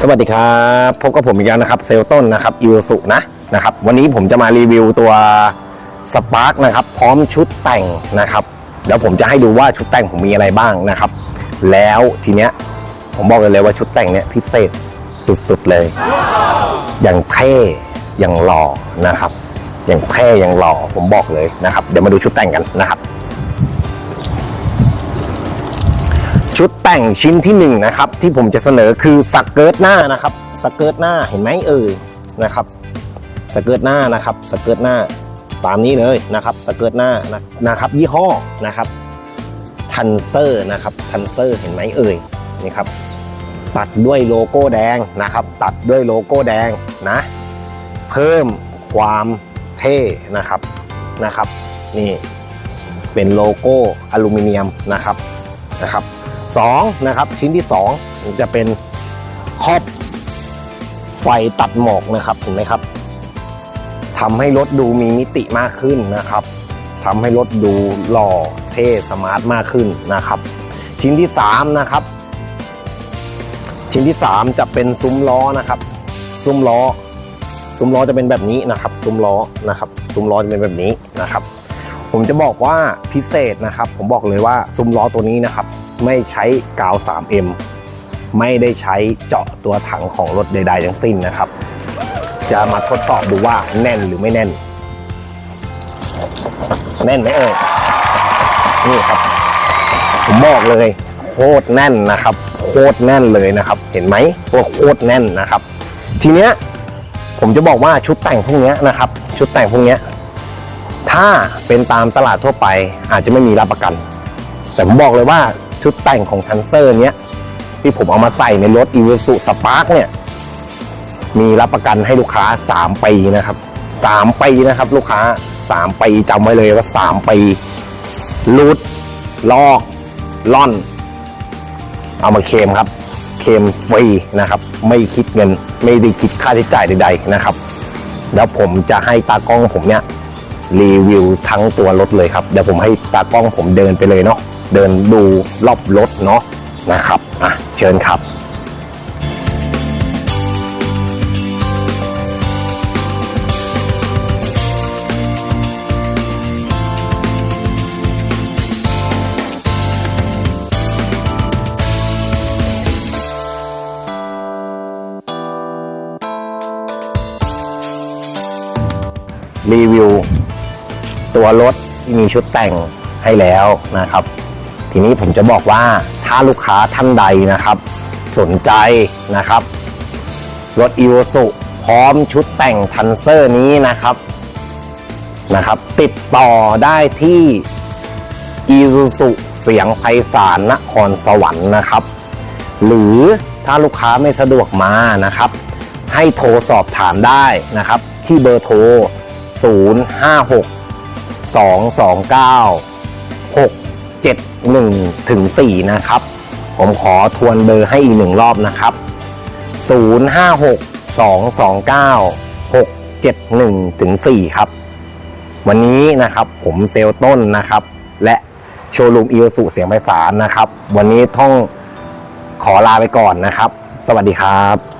สวัสดีครับพบกับผมอีกแล้วนะครับเซลต้นนะครับยูสุนะนะครับวันนี้ผมจะมารีวิวตัวสปาร์กนะครับพร้อมชุดแต่งนะครับเดี๋ยวผมจะให้ดูว่าชุดแต่งผมมีอะไรบ้างนะครับ แล้วทีเนี้ยผมบอกเลยเลยว่าชุดแต่งเนี้ยพิเศษสุดๆเลย อย่างเท่อย่างหล่อนะครับ อย่างเท่อย่างหล่อผมบอกเลยนะครับ เดี๋ยวมาดูชุดแต่งกันนะครับ ชุดแต่งชิ้นที่หนึ่งนะครับที่ผมจะเสนอคือสเกิร์ตหน้านะครับสเกิร์ตหน้าเห็นไหมเอ่ยนะครับสเกิร์ตหน้านะครับสเกิร์ตหน้าตามนี้เลยนะครับสเกิร์ตหน้านะนะครับ ยี่ห้อนะครับทันเซอร์นะครับทันเซอร์เห็นไหมเอ่ยนี่ครับตัดด้วยโลโก้แดงนะครับ ตัดด้วยโลโก้แดงนะเพิ่มความเท่นะครับนะครับ นี่เป็นโลโก้อลูมิเนียมนะครับนะครับ สองนะครับชิ้นที่สองจะเป็นครอบไฟตัดหมอกนะครับเห็นไหมครับทำให้รถดูมีมิติมากขึ้นนะครับทำให้รถดูหล่อเท่สมาร์ทมากขึ้นนะครับ ชิ้นที่สามนะครับ ชิ้นที่สามจะเป็นซุ้มล้อนะครับ ซุ้มล้อ ซุ้มล้อจะเป็นแบบนี้นะครับ ซุ้มล้อนะครับ ซุ้มล้อจะเป็นแบบนี้นะครับ ผมจะบอกว่าพิเศษนะครับ ผมบอกเลยว่าซุ้มล้อตัวนี้นะครับ ไม่ใช้กาว 3M ไม่ได้ใช้เจาะตัวถังของรถใดๆทั้งสิ้นนะครับ จะมาทดสอบดูว่าแน่นหรือไม่แน่น แน่นไหมเอ่ยนี่ครับผมบอกเลยโคตรแน่นนะครับ โคตรแน่นเลยนะครับ เห็นไหมว่าโคตรแน่นนะครับ ทีเนี้ยผมจะบอกว่าชุดแต่งพวกเนี้ยนะครับ ชุดแต่งพวกเนี้ยถ้าเป็นตามตลาดทั่วไปอาจจะไม่มีรับประกัน แต่ผมบอกเลยว่า ชุดแต่งของทันเซอร์เนี้ยที่ผมเอามาใส่ในรถ i ี u สุสปาร์กเนี่ย มีรับประกันให้ลูกค้า 3 ปีนะครับ3ปีนะครับ ลูกค้า 3 ปีจำไว้เลยว่า 3 ปีรูดลอกล่อน เอามาเคมครับ เคมฟรีนะครับ ไม่คิดเงิน ไม่ได้คิดค่าใช้จ่ายใด ๆนะครับ แล้วผมจะให้ตากล้องผมเนี่ยรีวิวทั้งตัวรถเลยครับ เดี๋ยวผมให้ตากล้องผมเดินไปเลยเนาะ เดินดูรอบรถเนาะนะครับอะเชิญครับรีวิว ตัวรถที่มีชุดแต่งให้แล้วนะครับ ทีนี้ผมจะบอกว่าถ้าลูกค้าท่านใดนะครับ สนใจนะครับรถ e v o s u พร้อมชุดแต่งทันเซอร์นี้นะครับนะครับ ติดต่อได้ที่ e v o s u เสียงไพศาลนครสวรรค์นะครับ หรือถ้าลูกค้าไม่สะดวกมานะครับ ให้โทรสอบถามได้นะครับ ที่เบอร์โทร 056 7 1 ถึง 4 นะครับ ผมขอทวนเบอร์ให้อีกหนึ่งรอบนะครับ 056 229 671 ถึง 4 ครับ วันนี้นะครับผมเซลต้นนะครับ และโชว์รูมอีสุเสียงไพศาลนะครับ วันนี้ต้องขอลาไปก่อนนะครับ สวัสดีครับ